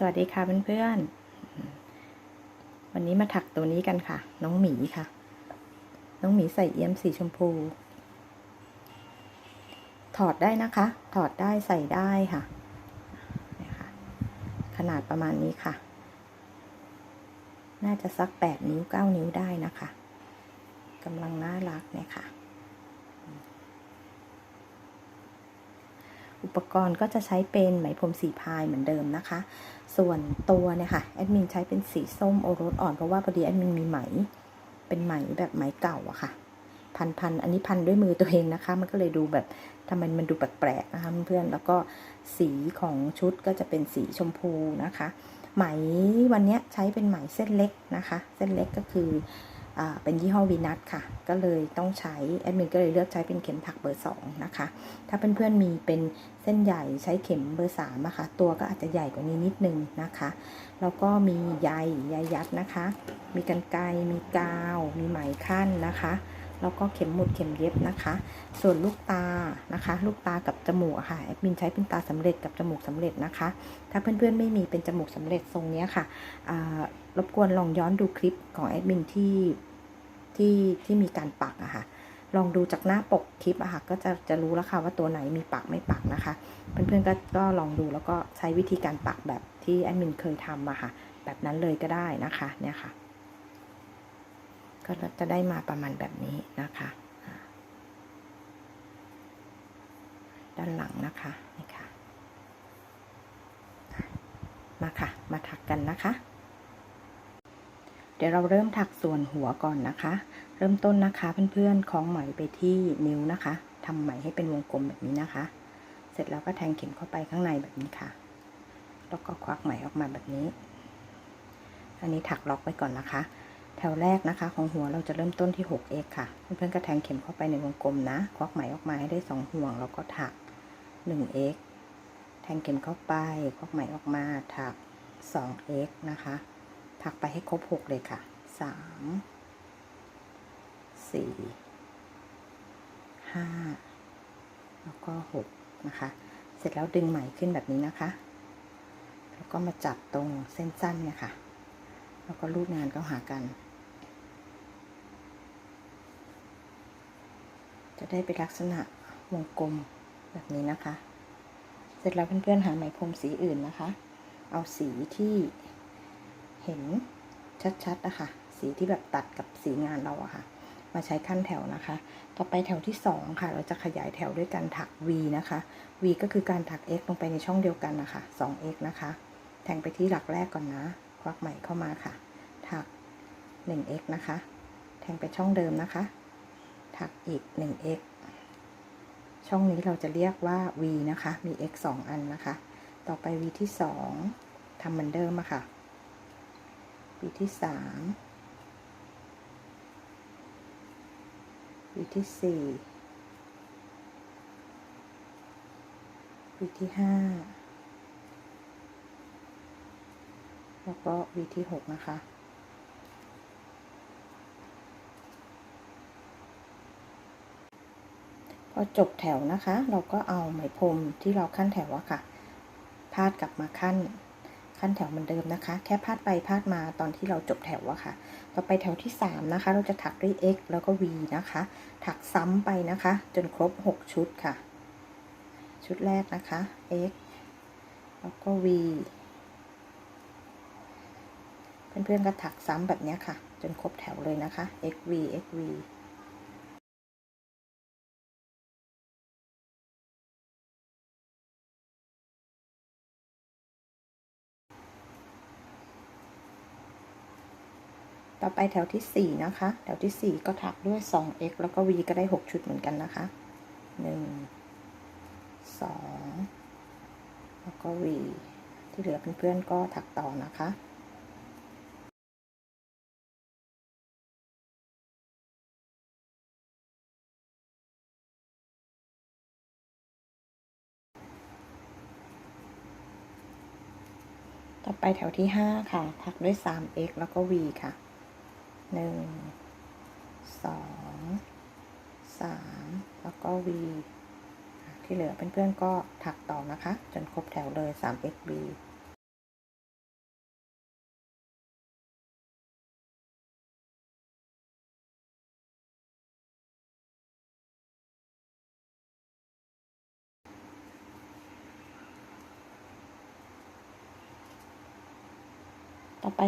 สวัสดีค่ะเพื่อนๆ วันนี้มาถักตัวนี้กันค่ะ น้องหมีค่ะ น้องหมีใส่เอี้ยมสีชมพู ถอดได้นะคะ ถอดได้ใส่ได้ค่ะ ขนาดประมาณนี้ค่ะ น่าจะสักแปดนิ้วเก้านิ้วได้นะคะกำลังน่ารักเนี่ยค่ะ อุปกรณ์ก็จะใช้เป็นไหมพรมสีพายเหมือนเดิมนะคะ ส่วนตัวเนี่ยค่ะแอดมินใช้เป็นสีส้มโอรสอ่อนเพราะว่าพอดีแอดมินมีไหม เป็นไหมแบบไหมเก่าอะค่ะ พันพันอันนี้พันด้วยมือตัวเองนะคะ มันก็เลยดูแบบทำไมมันดูแปลกๆนะคะเพื่อนแล้วก็สีของชุดก็จะเป็นสีชมพูนะคะ ไหมวันนี้ใช้เป็นไหมเส้นเล็กนะคะ เส้นเล็กก็คือ เป็นยี่ห้อวีนัทค่ะ ก็เลยต้องใช้แอดมินก็เลยเลือกใช้เป็นเข็มถักเบอร์2นะคะ ถ้าเพื่อนๆมีเป็นเส้นใหญ่ใช้เข็มเบอร์3นะคะ ตัวก็อาจจะใหญ่กว่านี้นิดนึงนะคะ แล้วก็มีใยใยยัดนะคะ มีกันไกมีกาว มีไหมขั้นนะคะแล้วก็เข็มหมุดเข็มเย็บนะคะ ส่วนลูกตานะคะ ลูกตากับจมูกค่ะแอดมินใช้เป็นตาสำเร็จกับจมูกสำเร็จนะคะ ถ้าเพื่อนๆไม่มีเป็นจมูกสำเร็จทรงนี้ค่ะรบกวนลองย้อนดูคลิปของแอดมินที่ ที่ที่มีการปักอะค่ะ ลองดูจากหน้าปกคลิปอะค่ะ ก็จะจะรู้แล้วค่ะว่าตัวไหนมีปักไม่ปักนะคะ เพื่อนๆก็ก็ลองดูแล้วก็ใช้วิธีการปักแบบที่แอดมินเคยทำอะค่ะ แบบนั้นเลยก็ได้นะคะเนี่ยค่ะ ก็จะได้มาประมาณแบบนี้นะคะ ด้านหลังนะคะนี่ค่ะมาค่ะ มาถักกันนะคะ เดี๋ยวเราเริ่มถักส่วนหัวก่อนนะคะ เริ่มต้นนะคะเพื่อนๆคล้องไหมไปที่นิ้วนะคะทำไหมให้เป็นวงกลมแบบนี้นะคะ เสร็จแล้วก็แทงเข็มเข้าไปข้างในแบบนี้ค่ะ แล้วก็ควักไหมออกมาแบบนี้ อันนี้ถักล็อกไว้ก่อนนะคะ แถวแรกนะคะ ของหัวเราจะเริ่มต้นที่ 6x ค่ะ เพื่อนๆก็แทงเข็มเข้าไปในวงกลมนะ ควักไหมออกมาให้ได้ 2 ห่วง แล้วก็ถัก 1x แทงเข็มเข้าไปควักไหมออกมาถัก 2x นะคะ ถักไปให้ครบ6เลยค่ะ3 4 5แล้วก็6นะคะ เสร็จแล้วดึงไหมขึ้นแบบนี้นะคะ แล้วก็มาจับตรงเส้นสั้นเนี่ยค่ะ แล้วก็รูดงานเข้าหากัน จะได้เป็นลักษณะวงกลมแบบนี้นะคะ เสร็จแล้วเพื่อนๆหาไหมพรมสีอื่นนะคะ เอาสีที่ เห็นชัดๆนะคะสีที่แบบตัดกับสีงานเราอะค่ะ มาใช้ขั้นแถวนะคะ ต่อไปแถวที่ 2 ค่ะ เราจะขยายแถวด้วยการถัก V นะคะ V ก็คือการถัก x ลงไปในช่องเดียวกันนะคะ 2x นะคะ แทงไปที่หลักแรกก่อนนะ ควักไหม่เข้ามาค่ะ ถัก 1x นะคะ แทงไปช่องเดิมนะคะ ถักอีก 1x ช่องนี้เราจะเรียกว่า v นะคะ มี x 2 อันนะคะ ต่อไป v ที่ 2ทำเหมือนเดิมอะค่ะ v ที่3 v ที่4 v ที่5แล้วก็ v ที่6นะคะ พอจบแถวนะคะ เราก็เอาไหมพรมที่เราขั้นแถวอะค่ะ พาดกลับมาขั้น ขั้นแถวเหมือนเดิมนะคะ แค่พาดไปพาดมาตอนที่เราจบแถวอะค่ะ ต่อไปแถวที่ 3 นะคะ เราจะถักด้วย x แล้วก็ v นะคะ ถักซ้ำไปนะคะ จนครบ 6 ชุดค่ะ ชุดแรกนะคะ x แล้วก็ v เพื่อนๆก็ถักซ้ำแบบนี้ค่ะ จนครบแถวเลยนะคะ x v x v x v ต่อ ไปแถวที่ 4 นะคะ แถวที่ 4 ก็ถักด้วย 2x แล้วก็ v ก็ได้ 6 ชุดเหมือนกันนะคะ 1 2 แล้วก็ v ที่เหลือเพื่อนๆก็ถักต่อนะคะต่อไปแถวที่ 5 ค่ะ ถักด้วย 3x แล้วก็ v ค่ะ หนึ่งสองสามแล้วก็ v ที่เหลือเพื่อนๆก็ถักต่อนะคะ จนครบแถวเลย 3x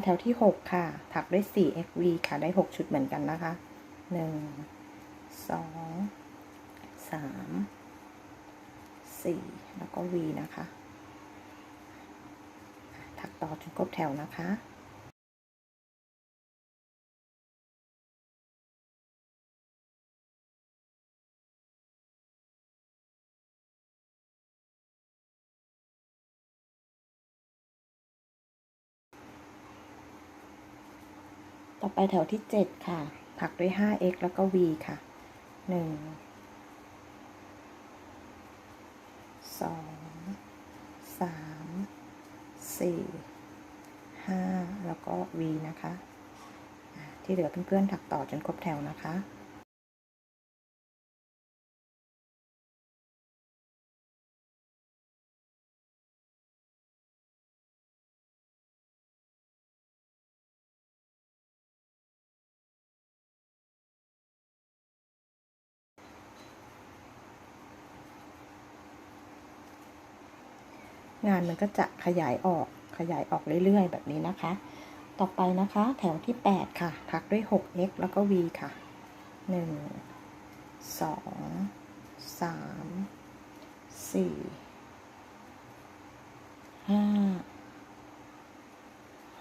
แถวที่ 6 ค่ะ ถักด้วย4 xv ค่ะ ได้ 6 ชุดเหมือนกันนะคะ 1 2 3 4 แล้วก็ v นะคะ ถักต่อจนครบแถวนะคะ ต่อไปแถวที่ 7 ค่ะถักด้วย 5x แล้วก็ v ค่ะ 1 2 3 4 5 แล้วก็ v นะคะ ที่เหลือเพื่อนๆถักต่อจนครบแถวนะคะ งานมันก็จะขยายออกขยายออกเรื่อยๆ แบบนี้นะคะ ต่อไปนะคะแถวที่ 8 ค่ะถักด้วย 6x แล้วก็ v ค่ะ 1 2 3 4 5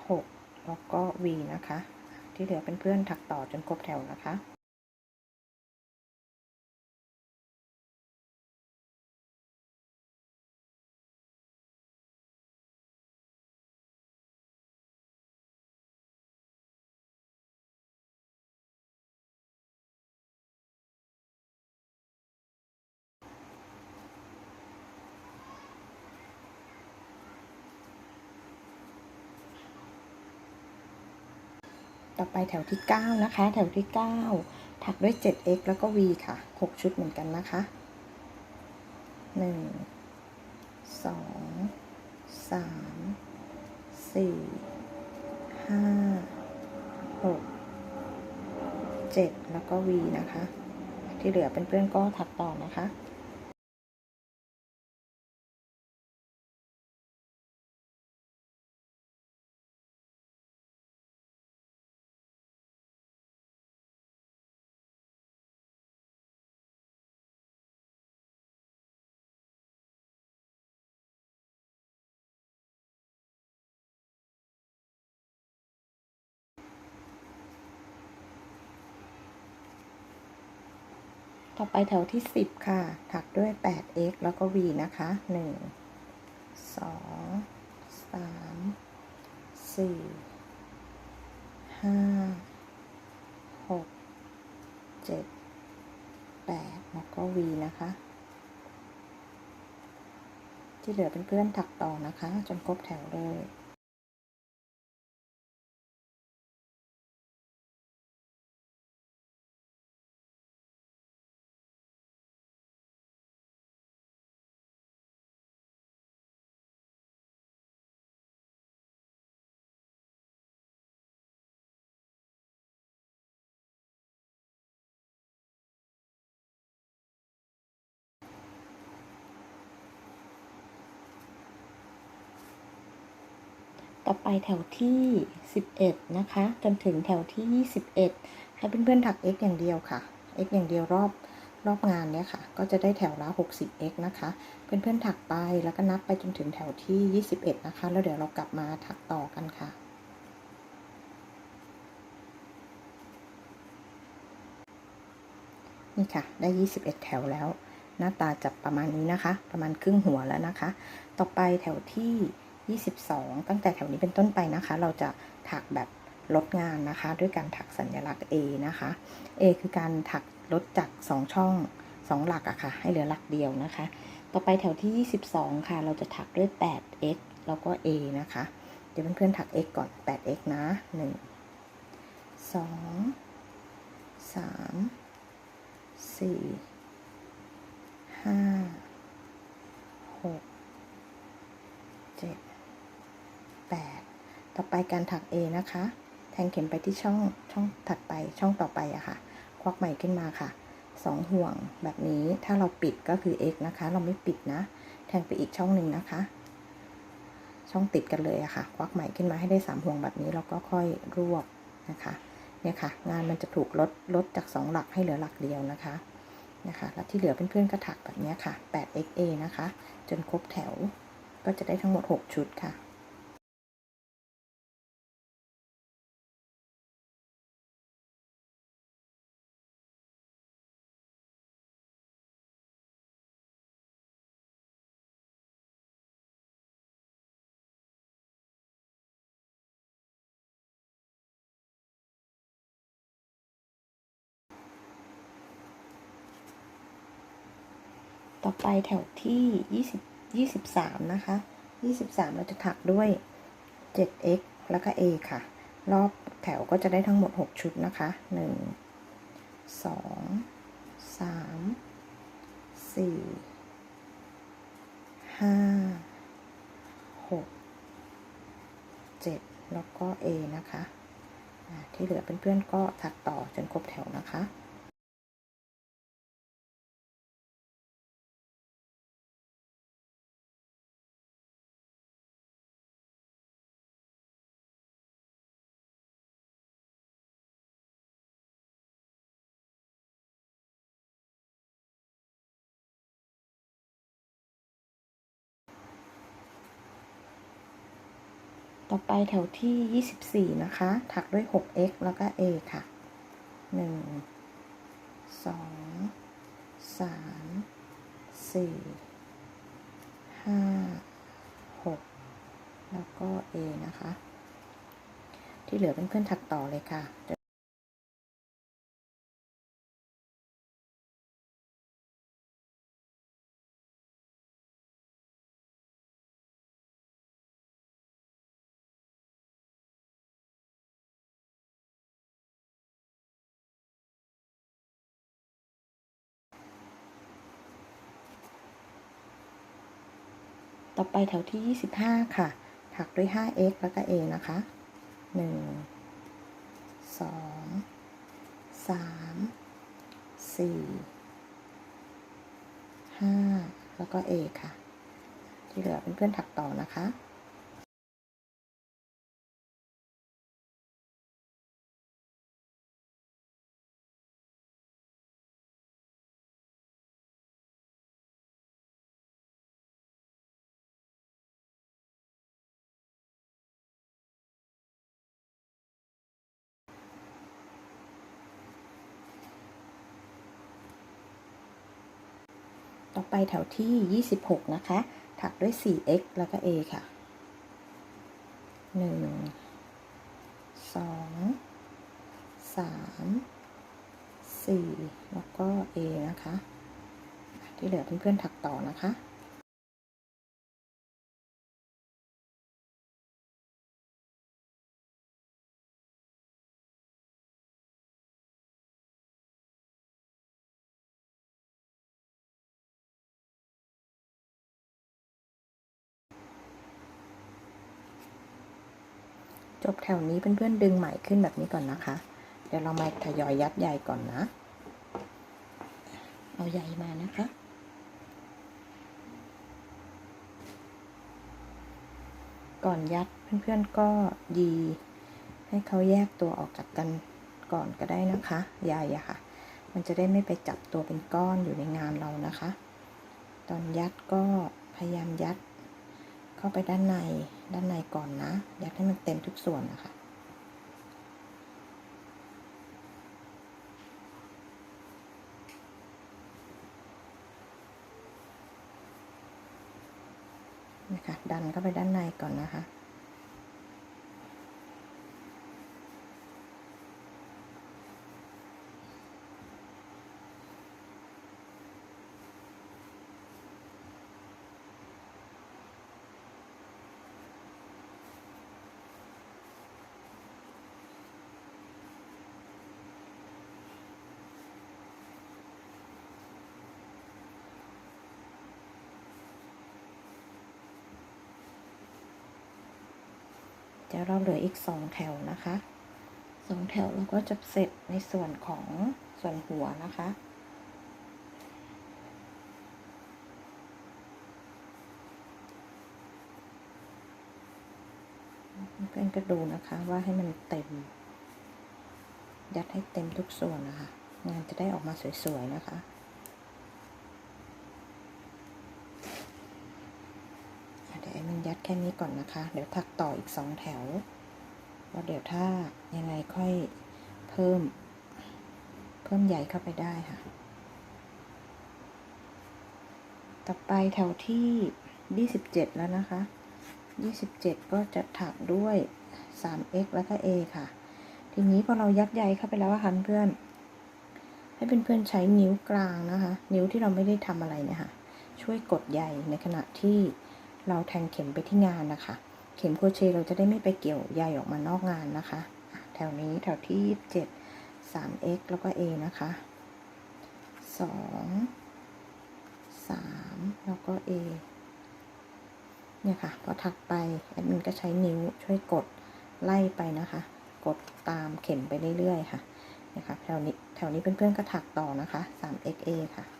6 แล้วก็ v นะคะ ที่เหลือเป็นเพื่อนถักต่อจนครบแถวนะคะ ต่อไปแถวที่ 9 นะคะ แถวที่ 9 ถักด้วย 7x แล้วก็ v ค่ะ 6 ชุดเหมือนกันนะคะ 1 2 3 4 5 6 7 แล้วก็ v นะคะ ที่เหลือเป็นเพื่อนก็ถักต่อนะคะ ต่อไปแถวที่ 10 ค่ะ ถักด้วย 8x แล้วก็ v นะคะ 1 2 3 4 5 6 7 8 แล้วก็ v นะคะ ที่เหลือเป็นเพื่อนถักต่อนะคะ จนครบแถวเลย ต่อไปแถวที่ 11 นะคะ จนถึงแถวที่ 21 ให้เพื่อนๆถัก x อย่างเดียวค่ะ x อย่างเดียวรอบรอบงานเนี่ยค่ะ ก็จะได้แถวละ 60x นะคะ เพื่อนๆถักไปแล้วก็นับไปจนถึงแถวที่ 21 นะคะ แล้วเดี๋ยวเรากลับมาถักต่อกันค่ะ นี่ค่ะ ได้ 21 แถวแล้ว หน้าตาจะประมาณนี้นะคะ ประมาณครึ่งหัวแล้วนะคะ ต่อไปแถวที่ 22 ตั้งแต่แถวนี้เป็นต้นไปนะคะ เราจะถักแบบลดงานนะคะ ด้วยการถักสัญลักษณ์ A นะคะ A คือการถักลดจาก 2 ช่อง 2 หลักอะค่ะ ให้เหลือหลักเดียวนะคะ ต่อไปแถวที่ 22 ค่ะ เราจะถักด้วย 8x แล้วก็ A นะคะ เดี๋ยวเพื่อนๆถัก x ก่อน 8x นะ 1 2 3สี่ห้าห กเจ็ดแปดต่อไปการถัก A นะคะ แทงเข็มไปที่ช่องช่องถัดไปช่องต่อไปอะค่ะ ควักใหม่ขึ้นมาค่ะสองห่วงแบบนี้ถ้าเราปิดก็คือ x นะคะ เราไม่ปิดนะ แทงไปอีกช่องหนึ่งนะคะ ช่องติดกันเลยอะค่ะ ควักไหม่ขึ้นมาให้ได้สามห่วงแบบนี้แล้วก็ค่อยรวบนะคะเนี่ยค่ะ งานมันจะถูกลดลดจาก 2 หลักให้เหลือหลักเดียวนะคะนะคะแล้วที่เหลือเพื่อนๆก็ถักแบบนี้ค่ะ 8XA นะคะ จนครบแถวก็จะได้ทั้งหมด 6 ชุดค่ะ ต่อไปแถวที่ยี่สิบสามนะคะยี่สิบสามเราจะถักด้วย 7x แล้วก็ a ค่ะ รอบแถวก็จะได้ทั้งหมด 6 ชุดนะคะ 1 2 3 4 5 6 7 แล้วก็ a นะคะ ที่เหลือเพื่อนๆก็ถักต่อจนครบแถวนะคะ ต่อไปแถวที่ 24 นะคะ ถักด้วย 6x แล้วก็ a ค่ะ 1 2 3 4 5 6 แล้วก็ a นะคะ ที่เหลือเพื่อนๆถักต่อเลยค่ะ ต่อไปแถวที่ 25 ค่ะ ถักด้วย 5x แล้วก็ a นะคะ 1 2 3 4 5 แล้วก็ a ค่ะ ที่เหลือเป็นเพื่อนถักต่อนะคะ ต่อไปแถวที่ 26 นะคะ ถักด้วย 4x แล้วก็ a ค่ะ 1 2 3 4 แล้วก็ a นะคะ ที่เหลือเพื่อนๆถักต่อนะคะ จบแถวนี้เพื่อนๆดึงไหมขึ้นแบบนี้ก่อนนะคะ เดี๋ยวเรามาทยอยยัดใยก่อนนะ เอาใยมานะคะก่อนยัดเพื่อนๆก็ยี ให้เขาแยกตัวออกจากกันก่อนก็ได้นะคะใยอะค่ะ มันจะได้ไม่ไปจับตัวเป็นก้อนอยู่ในงานเรานะคะ ตอนยัดก็พยายามยัด เข้าไปด้านในด้านในก่อนนะ อยากให้มันเต็มทุกส่วนนะคะนะคะดันเข้าไปด้านในก่อนนะคะ เดี๋ยวเราเหลืออีกสองแถวนะคะสองแถวเราก็จะเสร็จในส่วนของส่วนหัวนะคะ เพื่อนก็ดูนะคะว่าให้มันเต็ม ยัดให้เต็มทุกส่วนนะคะ งานจะได้ออกมาสวยๆนะคะเดี๋ยวแอดมินยัดแค่นี้ก่อนนะคะ เดี๋ยวถักต่ออีกสองแถวแล้วเดี๋ยวถ้ายังไงค่อยเพิ่ม เพิ่มใหญ่เข้าไปได้ค่ะ ต่อไปแถวที่ 27 แล้วนะคะ 27 ก็จะถักด้วย 3x แล้วก็ a ค่ะ ทีนี้พอเรายัดใยเข้าไปแล้วค่ะเพื่อน ให้เพื่อนๆใช้นิ้วกลางนะคะ นิ้วที่เราไม่ได้ทำอะไรเนี่ยค่ะ ช่วยกดใยในขณะที่ เราแทงเข็มไปที่งานนะคะ เข็มโครเชต์เราจะได้ไม่ไปเกี่ยวใยออกมานอกงานนะคะ แถวนี้แถวที่7 3x แล้วก็ a นะคะ 2 3 แล้วก็ a เนี่ยค่ะ พอถักไปแอดมินก็ใช้นิ้วช่วยกดไล่ไปนะคะ กดตามเข็มไปเรื่อยๆค่ะนะคะแถวนี้แถวนี้เพื่อนๆก็ถักต่อนะคะ 3xa ค่ะ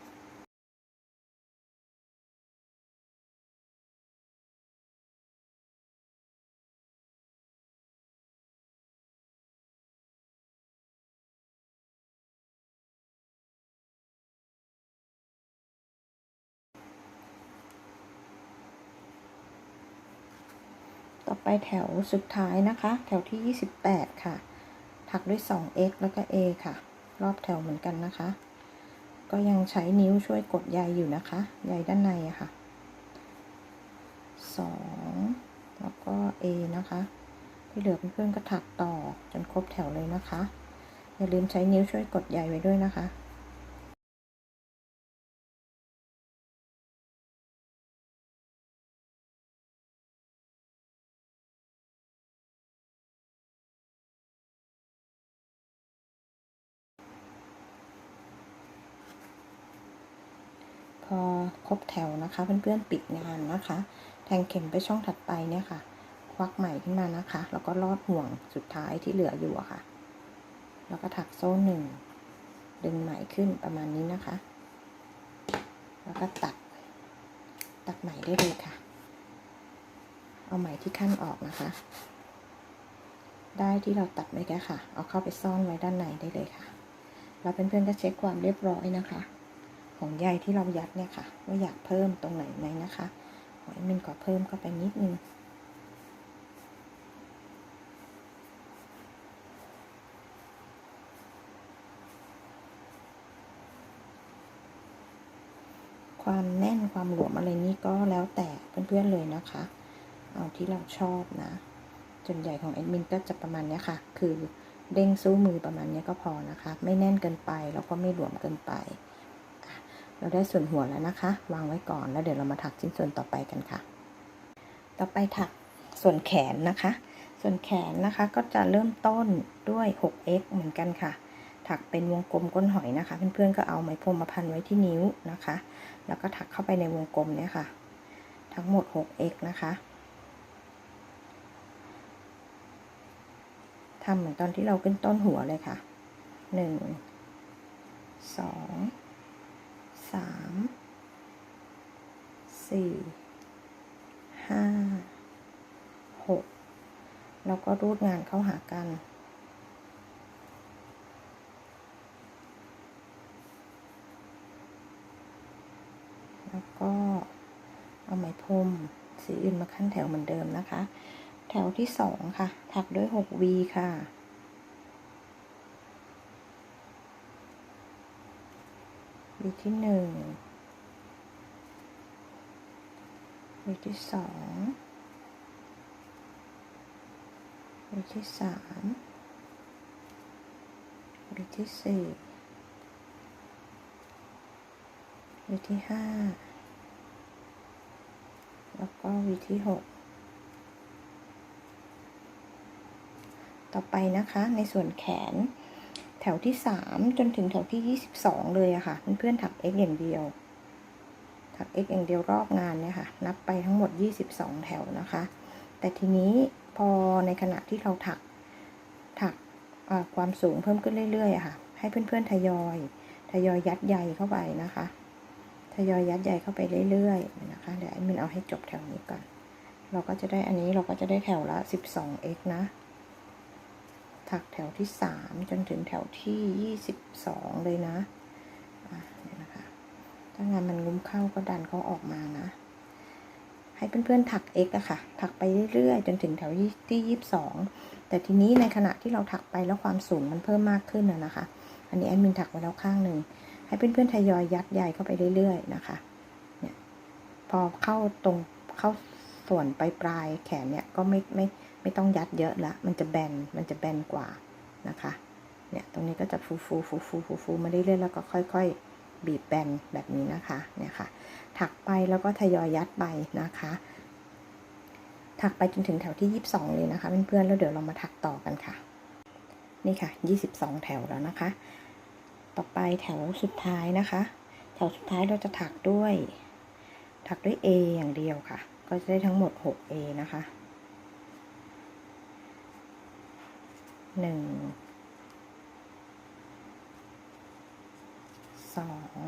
แถวสุดท้ายนะคะ แถวที่ 28 ค่ะ ถักด้วย 2x แล้วก็ a ค่ะ รอบแถวเหมือนกันนะคะ ก็ยังใช้นิ้วช่วยกดใยอยู่นะคะ ใยด้านในอะค่ะ 2 แล้วก็ a นะคะ ที่เหลือเพื่อนๆก็ถักต่อจนครบแถวเลยนะคะ อย่าลืมใช้นิ้วช่วยกดใยไว้ด้วยนะคะ พอครบ แถวนะคะ เพื่อนๆปิดงานนะคะ แทงเข็มไปช่องถัดไปเนี่ยค่ะ ควักไหมขึ้นมานะคะ แล้วก็ลอดห่วงสุดท้ายที่เหลืออยู่อะค่ะ แล้วก็ถักโซ่หนึ่งดึงไหมขึ้นประมาณนี้นะคะ แล้วก็ตัด ตัดไหมได้เลยค่ะ เอาไหมที่ขั้นออกนะคะ ได้ที่เราตัดไว้แค่ค่ะ เอาเข้าไปซ่อนไว้ด้านในได้เลยค่ะ แล้วเพื่อนๆก็เช็คความเรียบร้อยนะคะ ของใยที่เรายัดเนี่ยค่ะ ว่าอยากเพิ่มตรงไหนไหมนะคะขอให้มินก็เพิ่มเข้าไปนิดนึงความแน่นความหลวมอะไรนี้ก็แล้วแต่เพื่อนๆเลยนะคะ เอาที่เราชอบนะส่วนใหญ่ของแอดมินก็จะประมาณนี้ค่ะ คือเด้งสู้มือประมาณนี้ก็พอนะคะ ไม่แน่นเกินไปแล้วก็ไม่หลวมเกินไป เราได้ส่วนหัวแล้วนะคะ วางไว้ก่อนแล้วเดี๋ยวเรามาถักชิ้นส่วนต่อไปกันค่ะ ต่อไปถักส่วนแขนนะคะ ส่วนแขนนะคะก็จะเริ่มต้นด้วย 6x เหมือนกันค่ะ ถักเป็นวงกลมก้นหอยนะคะ เพื่อนๆก็เอาไหมพรมมาพันไว้ที่นิ้วนะคะ แล้วก็ถักเข้าไปในวงกลมเนี่ยค่ะ ทั้งหมด 6x นะคะทำเหมือนตอนที่เราขึ้นต้นหัวเลยค่ะ 1 2 สามสี่ห้าหกแล้วก็รูดงานเข้าหากัน แล้วก็เอาไหมพรมสีอื่นมาขั้นแถวเหมือนเดิมนะคะ แถวที่สองค่ะ ถักด้วย 6V ค่ะ วีที่หนึ่งวีที่สองวีที่สามวีที่สี่วีที่ห้าแล้วก็วีที่หกต่อไปนะคะในส่วนแขน แถวที่ 3 จนถึงแถวที่ 22 เลยอะค่ะ เพื่อนๆถัก x อย่างเดียว ถัก x อย่างเดียวรอบงานเนี่ยค่ะ นับไปทั้งหมด 22 แถวนะคะ แต่ทีนี้พอในขณะที่เราถัก ถักความสูงเพิ่มขึ้นเรื่อยๆอะค่ะ ให้เพื่อนๆทยอย ทยอยยัดใยเข้าไปนะคะ ทยอยยัดใยเข้าไปเรื่อยๆนะคะ เดี๋ยวมินเอาให้จบแถวนี้ก่อน เราก็จะได้อันนี้เราก็จะได้แถวละ 12x นะ ถักแถวที่ 3 จนถึงแถวที่ 22 เลยนะอะเนี่ยนะคะ ถ้างานมันงุ้มเข้าก็ดันเขาออกมานะ ให้เพื่อนๆถัก x อะค่ะ ถักไปเรื่อยๆ จนถึงแถวที่ 22 แต่ทีนี้ในขณะที่เราถักไปแล้วความสูงมันเพิ่มมากขึ้นนะนะคะ อันนี้แอดมินถักไว้แล้วข้างหนึ่ง ให้เพื่อนๆทยอยยัดใยเข้าไปเรื่อยๆ นะคะเนี่ยพอเข้าตรงเข้าส่วนปลายปลายแขนเนี่ยก็ไม่ไม่ไไม่ต้องยัดเยอะละ มันจะแบน มันจะแบนกว่านะคะ เนี่ย ตรงนี้ก็จะฟูฟูฟูฟูฟูฟูมาเรื่อยๆแล้วก็ค่อย ๆ บีบแบนแบบนี้นะคะ เนี่ยค่ะ ถักไปแล้วก็ทยอยยัดไปนะคะ ถักไปจนถึงแถวที่ 22 เลยนะคะเพื่อนๆ แล้วเดี๋ยวเรามาถักต่อกันค่ะ นี่ค่ะ 22 แถวแล้วนะคะ ต่อไปแถวสุดท้ายนะคะ แถวสุดท้ายเราจะถักด้วย ถักด้วย A อย่างเดียวค่ะ ก็จะได้ทั้งหมด 6A นะคะ หนึ่งสอง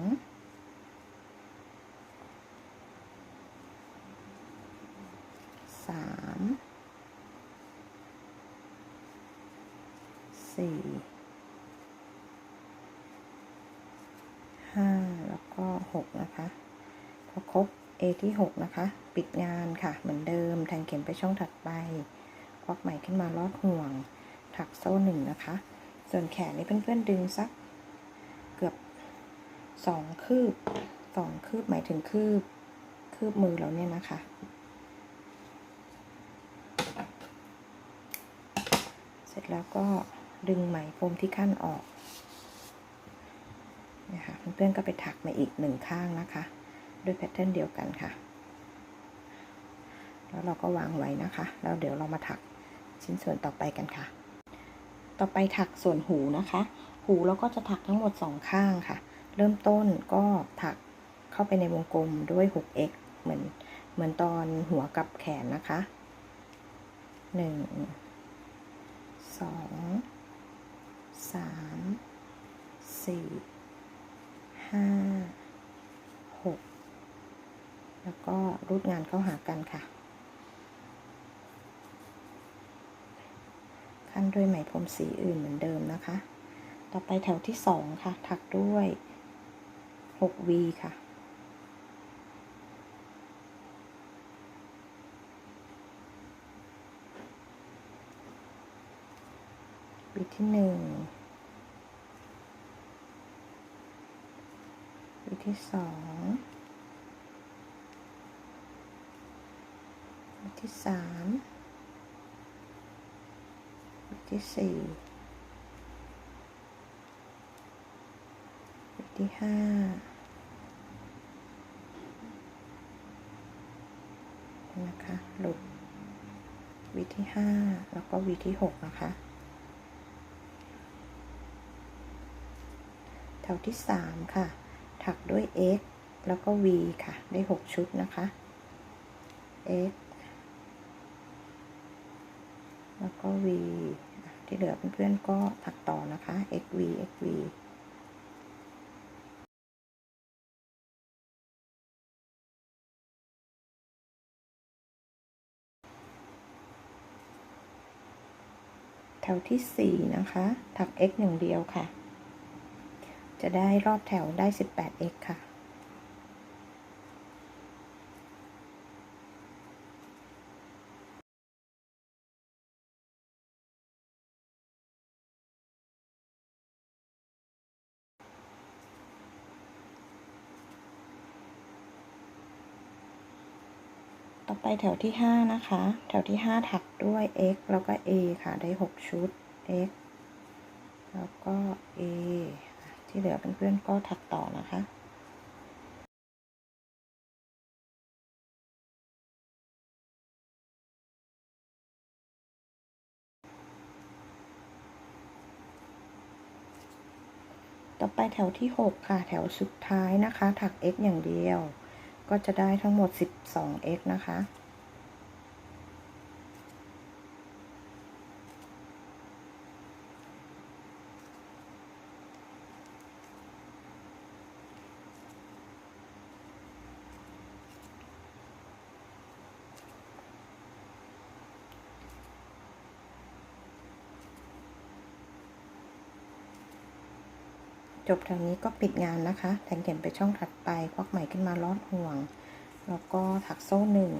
สามสี่ห้าแล้วก็หกนะคะพอครบ A ที่หกนะคะ ปิดงานค่ะ เหมือนเดิมแทงเข็มไปช่องถัดไป ควักไหม่ขึ้นมาลอดห่วง ถักโซ่หนึ่งนะคะ ส่วนแขนนี่เพื่อนๆดึงสักเกือบสองคืบสองคืบหมายถึงคืบ คืบมือเราเนี่ยนะคะ เสร็จแล้วก็ดึงไหมพรมที่ขั้นออกนะคะเพื่อนๆก็ไปถักมาอีกหนึ่งข้างนะคะ ด้วยแพทเทิร์นเดียวกันค่ะ แล้วเราก็วางไว้นะคะ แล้วเดี๋ยวเรามาถักชิ้นส่วนต่อไปกันค่ะ ต่อไปถักส่วนหูนะคะ หูเราก็จะถักทั้งหมดสองข้างค่ะ เริ่มต้นก็ถักเข้าไปในวงกลมด้วย 6x เหมือนเหมือนตอนหัวกับแขนนะคะหนึ่งสองสามสี่ห้าหกแล้วก็รูดงานเข้าหากันค่ะ นด้วยไหมพรมสีอื่นเหมือนเดิมนะคะ ต่อไปแถวที่สองค่ะ ถักด้วย 6V ค่ะ วีที่หนึ่งวีที่สองวีที่สาม ที่สี่วีที่ห้านะคะหลุดวีที่ห้าแล้วก็วีที่หกนะคะ แถวที่3ค่ะ ถักด้วย x แล้วก็ v ค่ะ ได้6ชุดนะคะ x แล้วก็ v ที่เหลือเพื่อนๆก็ถักต่อนะคะ x v x v แถวที่ 4 นะคะ ถัก x หนึ่งเดียวค่ะ จะได้รอบแถวได้ 18x ค่ะ ต่อไปแถวที่ 5 นะคะ แถวที่ 5 ถักด้วย x แล้วก็ a ค่ะ ได้ 6 ชุด x แล้วก็ a ที่เหลือเพื่อนๆก็ถักต่อนะคะต่อไปแถวที่ 6 ค่ะ แถวสุดท้ายนะคะ ถัก x อย่างเดียว ก็จะได้ทั้งหมด 12x นะคะ จบแถวนี้ก็ปิดงานนะคะแทงเข็มไปช่องถัดไป ควักไหมขึ้นมาลอดห่วง แล้วก็ถักโซ่หนึ่ง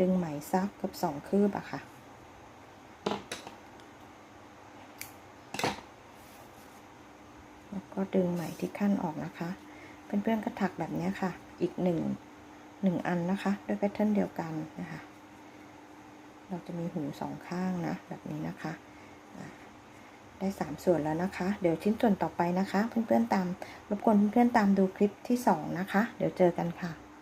ดึงไหมซักเกับสองคืบอะค่ะ แล้วก็ดึงไหมที่ขั้นออกนะคะ เพื่อนๆก็ถักแบบนี้ค่ะ อีกหนึ่งหนึ่งอันนะคะ ด้วยแพทเทิร์นเดียวกันนะคะ เราจะมีหูสองข้างนะ แบบนี้นะคะ ได้สามส่วนแล้วนะคะ เดี๋ยวชิ้นส่วนต่อไปนะคะ เพื่อนๆตามรบกวนเพื่อนๆตามดูคลิปที่สองนะคะ เดี๋ยวเจอกันค่ะ